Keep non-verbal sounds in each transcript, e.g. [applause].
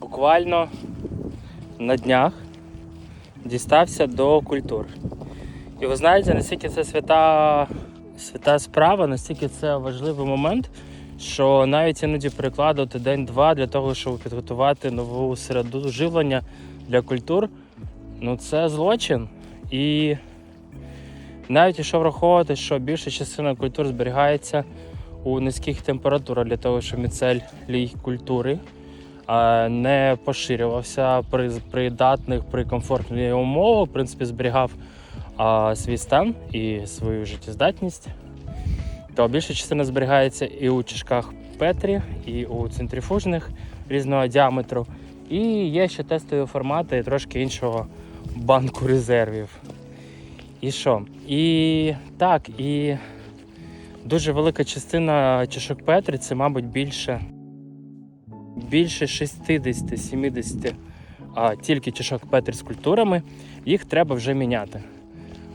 буквально на днях дістався до культур. І ви знаєте, наскільки це свята, свята справа, настільки це важливий момент, що навіть іноді перекладувати день-два для того, щоб підготувати нову середу живлення для культур, ну це злочин. І навіть якщо враховувати, що більша частина культур зберігається у низьких температурах для того, щоб міцель лій культури не поширювався при придатних, при комфортних умовах, в принципі, зберігав свій стан і свою життєздатність, то більша частина зберігається і у чашках Петрі, і у центрифужних різного діаметру. І є ще тестові формати трошки іншого банку резервів. І що? І так, і дуже велика частина чашок Петрі це, мабуть, більше, більше 60-70 а, тільки чашок Петрі з культурами. Їх треба вже міняти.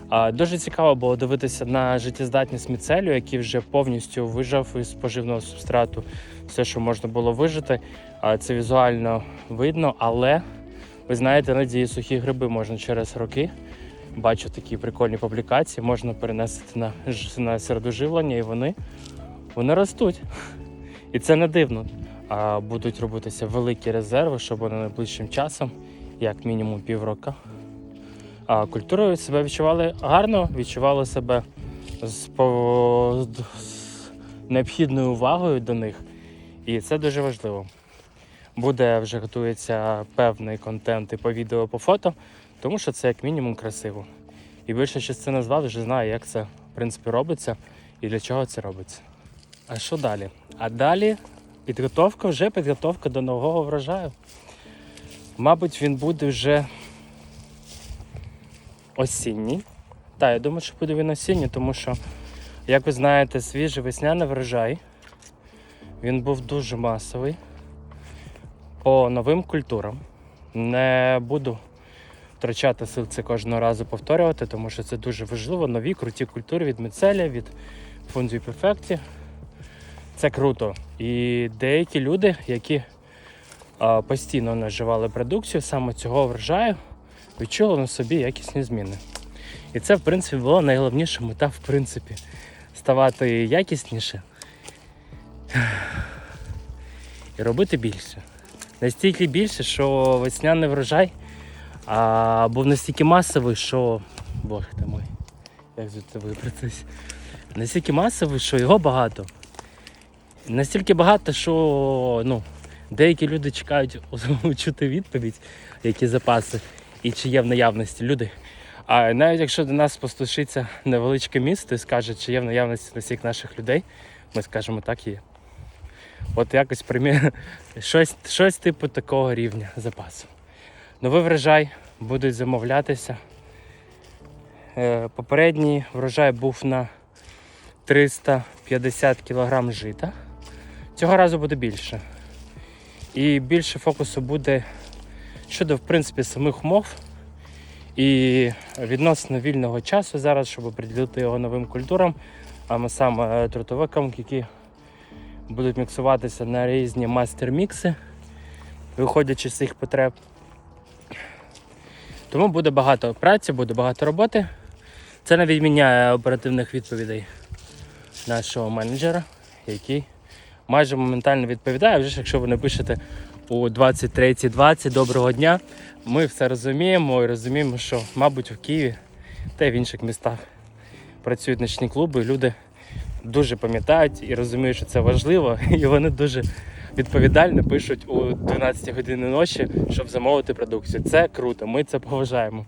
А, дуже цікаво було дивитися на життєздатність міцелю, який вже повністю вижав із поживного субстрату все, що можна було вижити. А, це візуально видно, але ви знаєте, іноді сухі гриби можна через роки бачу такі прикольні публікації, можна перенести на, на середоживлення, і вони, вони ростуть. І це не дивно. Будуть робитися великі резерви, щоб вони найближчим часом, як мінімум півроку, культурою себе відчували гарно, відчували себе з, необхідною увагою до них. І це дуже важливо. Буде вже готується певний контент і по відео, по фото, тому що це як мінімум красиво. І більша частина з вас вже знає, як це в принципі робиться і для чого це робиться. А що далі? А далі підготовка вже підготовка до нового врожаю. Мабуть, він буде вже осінній. Так, я думаю, що буде він осінній, тому що, як ви знаєте, свіжий весняний врожай. Він був дуже масовий по новим культурам. Не буду втрачати сил це кожного разу повторювати, тому що це дуже важливо. Нові круті культури від міцеля, від фундію перфекті. Це круто. І деякі люди, які постійно наживали продукцію саме цього врожаю, відчули на собі якісні зміни. І це, в принципі, була найголовніша мета, в принципі, ставати якісніше і робити більше. Настільки більше, що весняний врожай а, був настільки масовий, що. Боже ти мой, як звідти вибратись? Настільки масовий, що його багато. Настільки багато, що ну, деякі люди чекають [laughs] чути відповідь, які запаси і чи є в наявності люди. А навіть якщо до нас постучиться невеличке місто і скаже, чи є в наявності на всіх наших людей, ми скажемо, так є. От якось примі... [laughs] щось, щось типу такого рівня запасу. Новий врожай будуть замовлятися. Е, Попередній врожай був на 350 кг жита. Цього разу буде більше. І більше фокусу буде щодо в принципі самих умов і відносно вільного часу зараз, щоб приділити його новим культурам, а саме трутовикам, які будуть міксуватися на різні мастер-мікси, виходячи з їх потреб. Тому буде багато праці, буде багато роботи. Це не відміняє оперативних відповідей нашого менеджера, який майже моментально відповідає. Вже ж якщо ви напишете у 23.20 доброго дня, ми все розуміємо і розуміємо, що, мабуть, в Києві та й в інших містах працюють ночні клуби, люди дуже пам'ятають і розуміють, що це важливо, [laughs] і вони дуже відповідально пишуть у 12 години ночі, щоб замовити продукцію. Це круто, ми це поважаємо.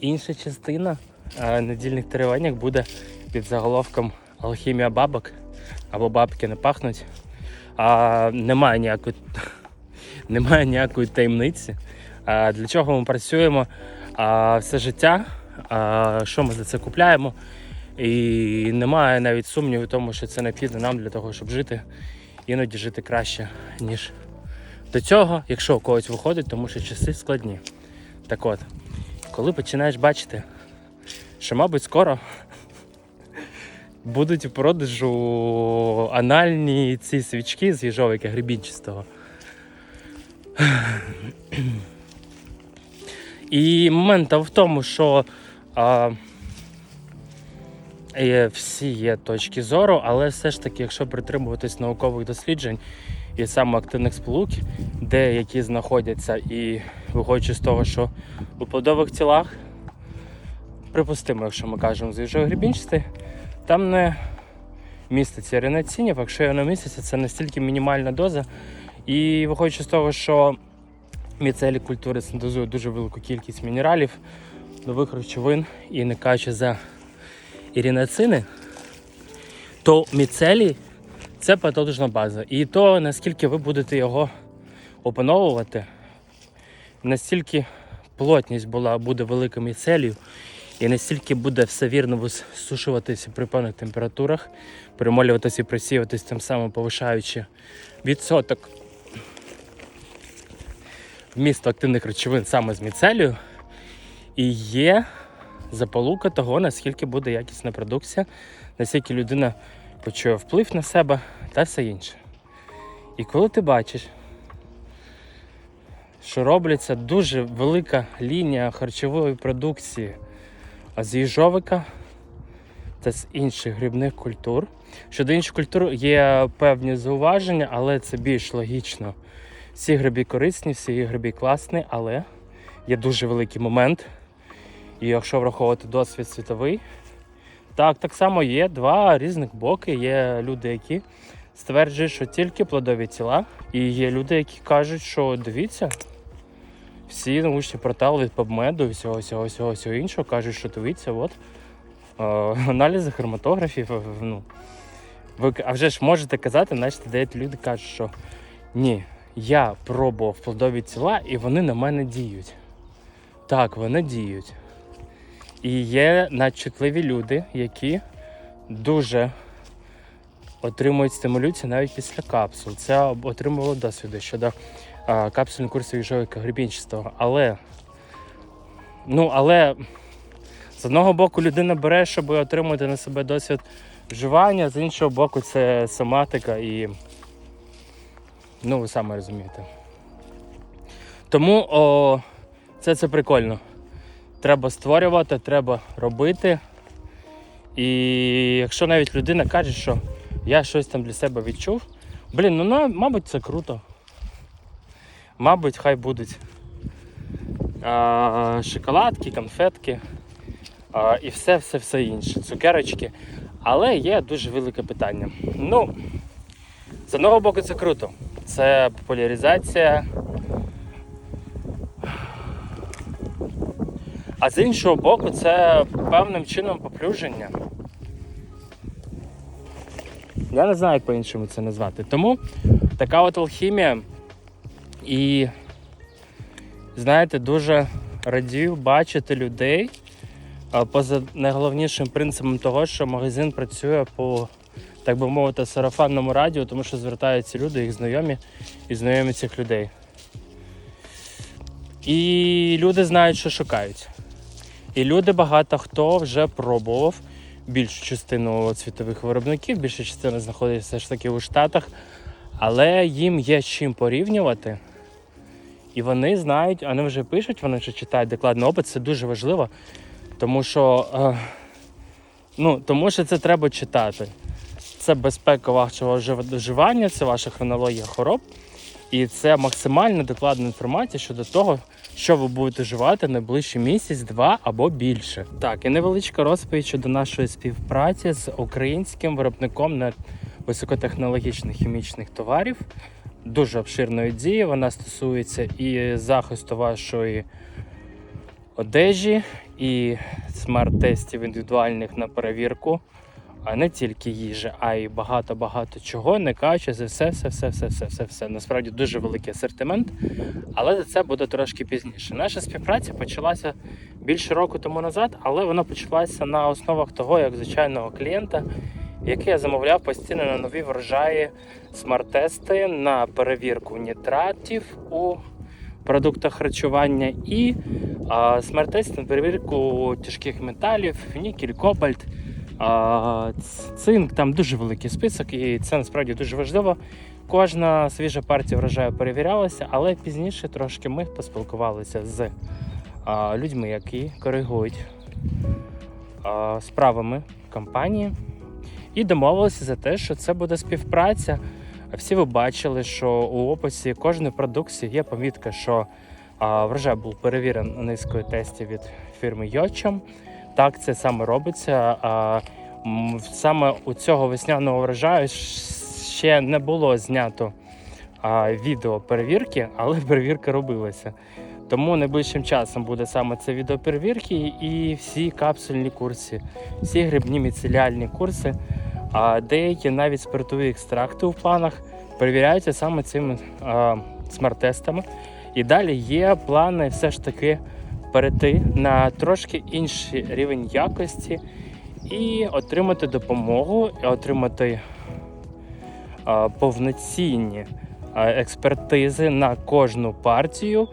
Інша частина е, недільних тренувань буде під заголовком Алхімія бабок або бабки не пахнуть. А, немає ніякої, [laughs] немає ніякої таємниці. А, для чого ми працюємо а, все життя? А, що ми за це купляємо? І немає навіть сумніву в тому, що це необхідно нам для того, щоб жити, іноді жити краще, ніж до цього, якщо у когось виходить, тому що часи складні. Так от, коли починаєш бачити, що, мабуть, скоро будуть у продажу анальні ці свічки з їжовика грибінчастого, І момент в тому, що а, є, всі є точки зору, але все ж таки, якщо притримуватись наукових досліджень і саме активних сполук, деякі знаходяться і виходячи з того, що у плодових тілах, припустимо, якщо ми кажемо з грібінчасти, там не міститься ринацінів, якщо не міститься, це настільки мінімальна доза. І виходячи з того, що міцелі культури синтезують дуже велику кількість мінералів, нових речовин і не кажучи за іринацини, то міцелій це патологічна база. І то, наскільки ви будете його опановувати, настільки плотність була, буде велика міцелію, і настільки буде все вірно висушуватися при певних температурах, перемолюватися і просіюватися, тим самим повишаючи відсоток вмісту активних речовин саме з міцелію, і є заполука того, наскільки буде якісна продукція, наскільки людина почує вплив на себе та все інше. І коли ти бачиш, що робляться дуже велика лінія харчової продукції а з їжовика та з інших грибних культур. Щодо інших культур є певні зауваження, але це більш логічно. Всі гриби корисні, всі гриби класні, але є дуже великий момент. І якщо враховувати досвід світовий, так, так само є два різних боки. Є люди, які стверджують, що тільки плодові тіла, і є люди, які кажуть, що дивіться, всі научні портали від PubMed і всього, всього, всього, всього іншого кажуть, що дивіться, от е, аналізи хроматографів. е, Ну, ви, а вже ж можете казати, значить, деякі люди кажуть, що ні, я пробував плодові тіла і вони на мене діють. Так, вони діють. І є надчутливі люди, які дуже отримують стимуляцію навіть після капсул. Це отримувало досвіди щодо а, капсульних курсів їжовика. Але, ну, але з одного боку людина бере, щоб отримати на себе досвід вживання, з іншого боку, це соматика і. Ну, ви самі розумієте. Тому о, це, це прикольно. Треба створювати, треба робити. І якщо навіть людина каже, що я щось там для себе відчув, блін, ну мабуть, це круто. Мабуть, хай будуть шоколадки, конфетки і все, все, все інше, цукерочки. Але є дуже велике питання. Ну, з одного боку, це круто. Це популяризація. А з іншого боку, це певним чином поплюження. Я не знаю, як по-іншому це назвати. Тому така от алхімія. І, знаєте, дуже радію бачити людей поза найголовнішим принципом того, що магазин працює по, так би мовити, сарафанному радіо, тому що звертаються люди, їх знайомі і знайомі цих людей. І люди знають, що шукають. І люди багато хто вже пробував більшу частину світових виробників, більша частина знаходиться все ж таки у Штатах, але їм є чим порівнювати. І вони знають, вони вже пишуть, вони вже читають докладний опит, це дуже важливо, тому що, е, ну, тому що це треба читати. Це безпека вашого жив- вживання, це ваша хронологія хвороб. І це максимально докладна інформація щодо того, що ви будете вживати найближчий місяць, два або більше. Так, і невеличка розповідь щодо нашої співпраці з українським виробником на високотехнологічних хімічних товарів. Дуже обширної дії. Вона стосується і захисту вашої одежі, і смарт-тестів індивідуальних на перевірку. А не тільки їжі, а й багато-багато чого, не кажучи все, все, все, все, все, все, все. Насправді дуже великий асортимент, але за це буде трошки пізніше. Наша співпраця почалася більше року тому назад, але вона почалася на основах того, як звичайного клієнта, який я замовляв постійно на нові врожаї смарт-тести на перевірку нітратів у продуктах харчування і а, смарт-тест на перевірку тяжких металів, нікель, кобальт. Цинк, там дуже великий список, і це насправді дуже важливо, Кожна свіжа партія врожаю перевірялася, але пізніше трошки ми поспілкувалися з людьми, які коригують справами компанії, і домовилися за те, що це буде співпраця. Всі ви бачили, що у описі кожної продукції є помітка, що врожай був перевірений низкою тестів від фірми Йочам. Так, це саме робиться. А, саме у цього весняного врожаю ще не було знято відео перевірки, але [laughs] перевірка робилася. Тому найближчим часом буде саме це відео перевірки і всі капсульні курси, всі грибні міцеліальні курси, а деякі навіть спиртові екстракти в планах перевіряються саме цими смарт-тестами. І далі є плани все ж таки перейти на трошки інший рівень якості і отримати допомогу, отримати повноцінні експертизи на кожну партію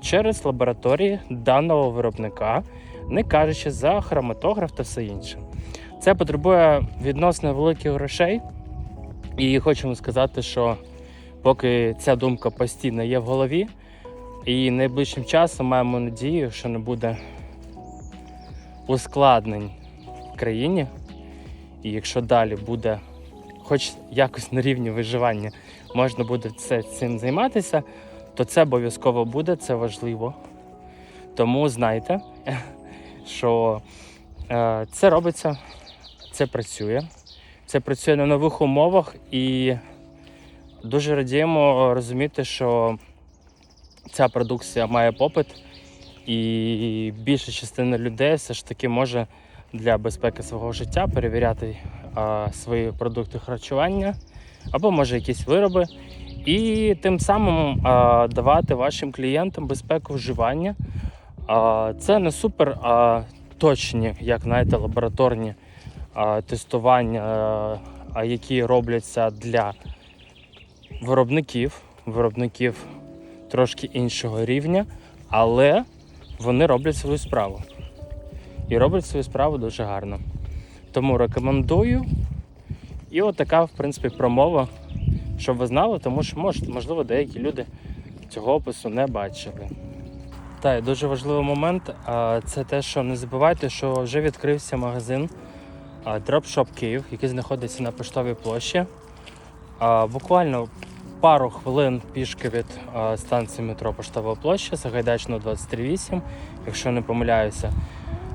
через лабораторії даного виробника, не кажучи за хроматограф та все інше. Це потребує відносно великих грошей, і хочемо сказати, що поки ця думка постійно є в голові, і найближчим часом маємо надію, що не буде ускладнень в країні. І якщо далі буде, хоч якось на рівні виживання, можна буде це, цим займатися, то це обов'язково буде, це важливо. Тому знайте, що е, це робиться, це працює, це працює на нових умовах і дуже радіємо розуміти, що ця продукція має попит, і більша частина людей все ж таки може для безпеки свого життя перевіряти свої продукти харчування або може якісь вироби, і тим самим давати вашим клієнтам безпеку вживання. Це не супер а, точні, як знаєте, лабораторні тестування, які робляться для виробників, виробників трошки іншого рівня, але вони роблять свою справу. І роблять свою справу дуже гарно. Тому рекомендую. І от в принципі, промова, щоб ви знали, тому що мож- можливо деякі люди цього опису не бачили. Та і дуже важливий момент це те, що не забувайте, що вже відкрився магазин Dropshop Київ, який знаходиться на поштовій площі. Буквально пару хвилин пішки від станції метро Поштова площа, Сагайдачного 23.8, якщо не помиляюся.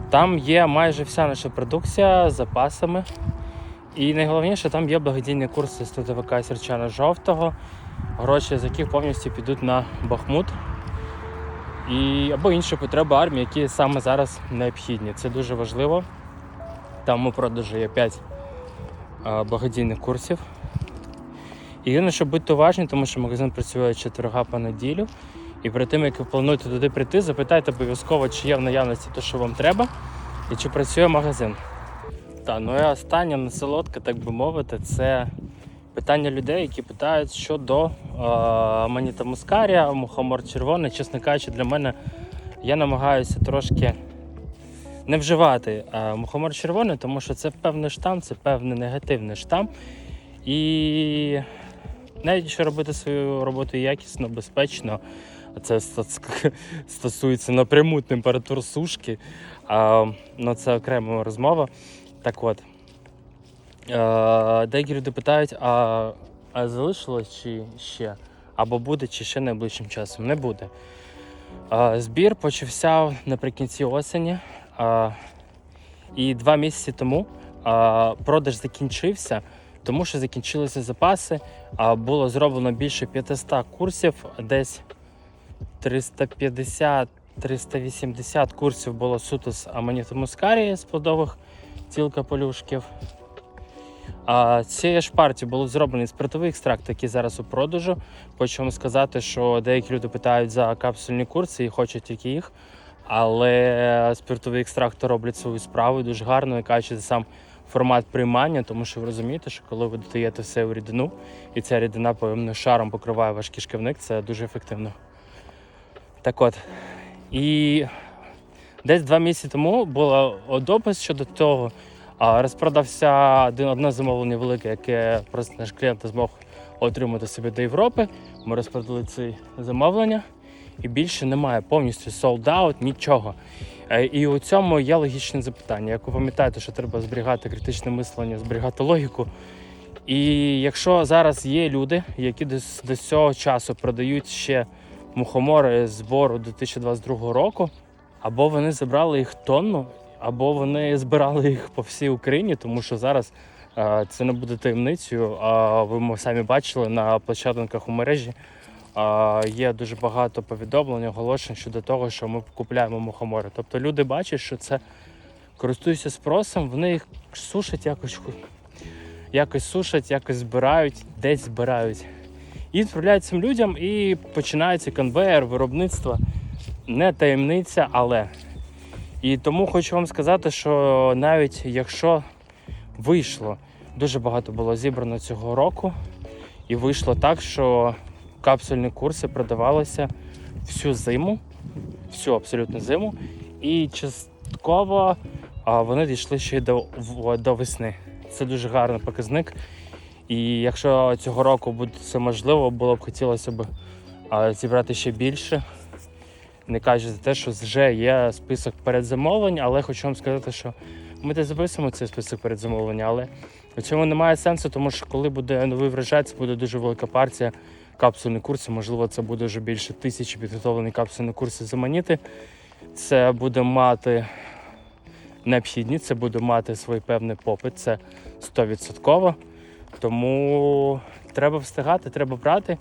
Там є майже вся наша продукція з запасами. І найголовніше, там є благодійні курси з ТТВК Сірчана Жовтого, гроші з яких повністю підуть на Бахмут і, або інші потреби армії, які саме зараз необхідні. Це дуже важливо. Там у продажу є 5 благодійних курсів. Єдине, що будьте уважні, тому що магазин працює четверга по неділю. І перед тим, як ви плануєте туди прийти, запитайте обов'язково, чи є в наявності те, що вам треба, і чи працює магазин. Та, ну і остання насолодка, так би мовити, це питання людей, які питають щодо е, маніта мускарія, мухомор червоний. Чесно кажучи, для мене я намагаюся трошки не вживати е, мухомор червоний, тому що це певний штам, це певний негативний штам. І навіть якщо робити свою роботу якісно, безпечно, це стосується напряму температур сушки, а, ну це окрема розмова. Так от, е, деякі люди питають, а, а залишилось чи ще? Або буде, чи ще найближчим часом? Не буде. Е, збір почався наприкінці осені. Е, і два місяці тому продаж закінчився, тому що закінчилися запаси. Було зроблено більше 500 курсів, десь 350-380 курсів було суто з аманіту мускарії з плодових цілка полюшків. А цієї ж партії було зроблені спиртовий екстракт, який зараз у продажу. Хочу вам сказати, що деякі люди питають за капсульні курси і хочуть тільки їх. Але спиртові екстракти роблять свою справу дуже гарно, і кажучи за сам формат приймання, тому що ви розумієте, що коли ви додаєте все у рідину, і ця рідина певним шаром покриває ваш кишківник, це дуже ефективно. Так от. І десь два місяці тому було допис щодо того. Розпродався один одне замовлення велике, яке просто наш клієнт змог отримати собі до Європи. Ми розпродали ці замовлення, і більше немає повністю sold out, нічого. Е, І у цьому є логічне запитання. Як ви пам'ятаєте, що треба зберігати критичне мислення, зберігати логіку. І якщо зараз є люди, які до, до цього часу продають ще мухомори збору 2022 року, або вони забрали їх тонну, або вони збирали їх по всій Україні, тому що зараз е, це не буде таємницею. А ви самі бачили на площадках у мережі. Є дуже багато повідомлень, оголошень щодо того, що ми купуємо мухомори. Тобто люди бачать, що це користуються спросом, вони їх сушать якось, якось сушать, якось збирають, десь збирають. І відправляють цим людям, і починається конвейер, виробництва. Не таємниця, але. І тому хочу вам сказати, що навіть якщо вийшло, дуже багато було зібрано цього року, і вийшло так, що капсульні курси продавалися всю зиму, всю абсолютно зиму, і частково вони дійшли ще й до, до весни. Це дуже гарний показник. І якщо цього року буде це можливо, було б хотілося б зібрати ще більше. Не кажуть за те, що вже є список передзамовлень, але хочу вам сказати, що ми не записуємо цей список передзамовлення, але у цьому немає сенсу, тому що коли буде новий врожай, це буде дуже велика партія капсульних курсів. Можливо, це буде вже більше тисячі підготовлені капсульні курси заманіти. Це буде мати необхідні, це буде мати свій певний попит, це 100%. Тому треба встигати, треба брати.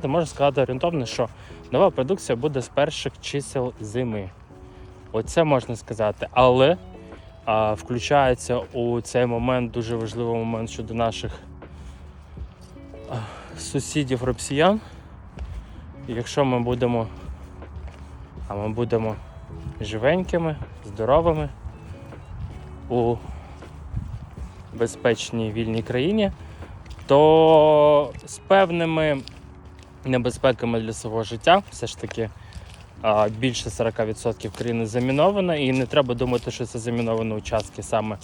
Та можна сказати орієнтовно, що нова продукція буде з перших чисел зими. Оце можна сказати. Але а, включається у цей момент дуже важливий момент щодо наших сусідів росіян. Якщо ми будемо, а ми будемо живенькими, здоровими у безпечній вільній країні, то з певними небезпеками для свого життя все ж таки більше 40% країни заміновано, і не треба думати, що це заміновані участки саме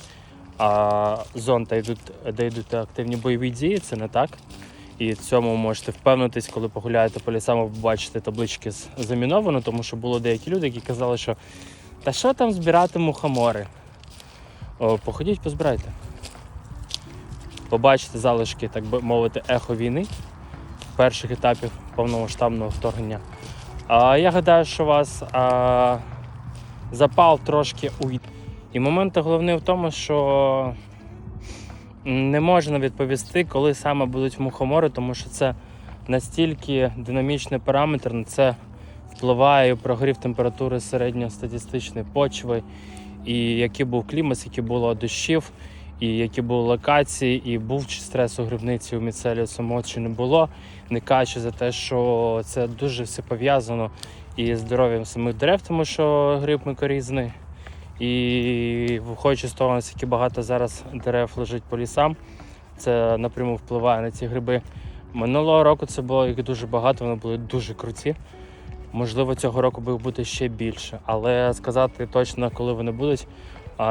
зон, де йдуть, де йдуть активні бойові дії. Це не так. І в цьому можете впевнитись, коли погуляєте по лісам, побачите таблички з заміновано, тому що було деякі люди, які казали, що та що там збирати мухомори? О, походіть, позбирайте. Побачите залишки, так би мовити, ехо війни перших етапів повномасштабного вторгнення. А, я гадаю, що у вас а, запал трошки у І момент головний в тому, що не можна відповісти, коли саме будуть мухомори, тому що це настільки динамічний параметр, на це впливає прогрів температури середньостатистичної почви, і який був клімат, які було дощів, і які були локації, і був чи стрес у грибниці у міцелію самого чи не було, не кажучи за те, що це дуже все пов'язано із здоров'ям самих дерев, тому що гриб микорізний. І виходячи з того, наскільки багато зараз дерев лежить по лісам, це напряму впливає на ці гриби. Минулого року це було їх дуже багато, вони були дуже круті. Можливо, цього року буде ще більше, але сказати точно, коли вони будуть,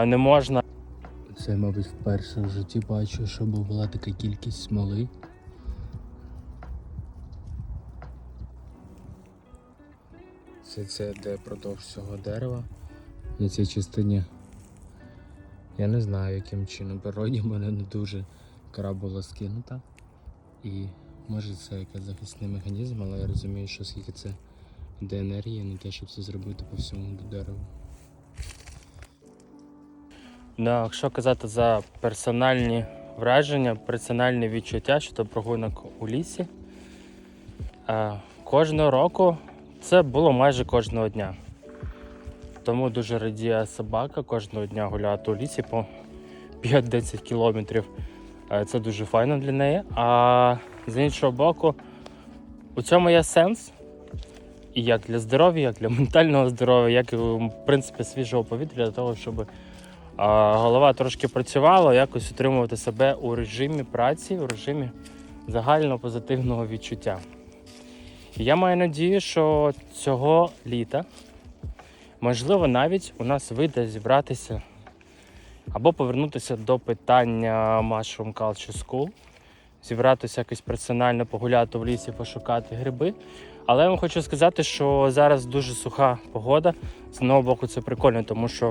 не можна. Це, мабуть, вперше в житті бачу, щоб була така кількість смоли. Все це йде продовж цього дерева. На цій частині я не знаю, яким чином природі мене не дуже кора була скинута. І може це якийсь захисний механізм, але я розумію, що скільки це йде енергії на те, щоб це зробити по всьому дереву. Ну, якщо казати за персональні враження, персональні відчуття щодо прогулянок у лісі, е, кожного року це було майже кожного дня. Тому дуже радіє собака кожного дня гуляти у лісі по 5-10 кілометрів. Е, Це дуже файно для неї. А з іншого боку, у цьому є сенс. І як для здоров'я, як для [laughs] ментального здоров'я, як в принципі свіжого повітря для того, щоб голова трошки працювала, якось утримувати себе у режимі праці, у режимі загального позитивного відчуття. Я маю надію, що цього літа, можливо, навіть у нас вийде зібратися або повернутися до питання Mushroom Culture School, зібратися якось персонально погуляти в лісі, пошукати гриби. Але я вам хочу сказати, що зараз дуже суха погода. З одного боку, це прикольно, тому що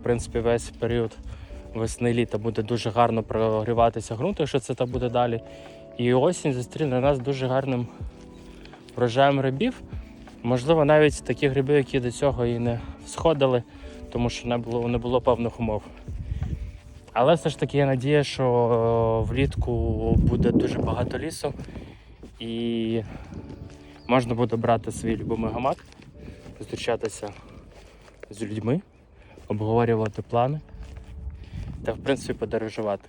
в принципі весь період весни літа буде дуже гарно прогріватися ґрунт, якщо це так буде далі. І осінь зустріне нас дуже гарним врожаєм грибів. Можливо, навіть такі гриби, які до цього і не сходили, тому що не було, не було певних умов. Але все ж таки є надія, що е, влітку буде дуже багато лісу і можна буде брати свій любимий гамак, зустрічатися з людьми, обговорювати плани та, в принципі, подорожувати.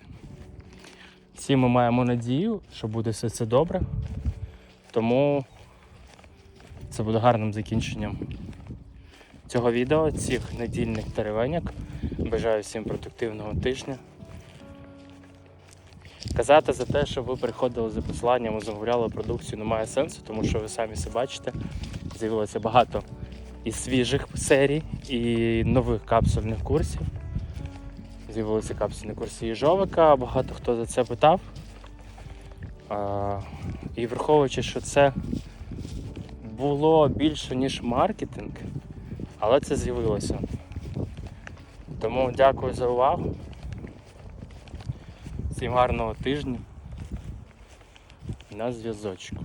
Всі ми маємо надію, що буде все це добре. Тому це буде гарним закінченням цього відео, цих недільних теревеньок. Бажаю всім продуктивного тижня. Казати за те, що ви приходили за посиланням і замовляли продукцію, немає сенсу, тому що ви самі це бачите. З'явилося багато і свіжих серій, і нових капсульних курсів. З'явилися капсульні курси їжовика, багато хто за це питав. А, і враховуючи, що це було більше, ніж маркетинг, але це з'явилося. Тому дякую за увагу. Всім гарного тижня. На зв'язочку.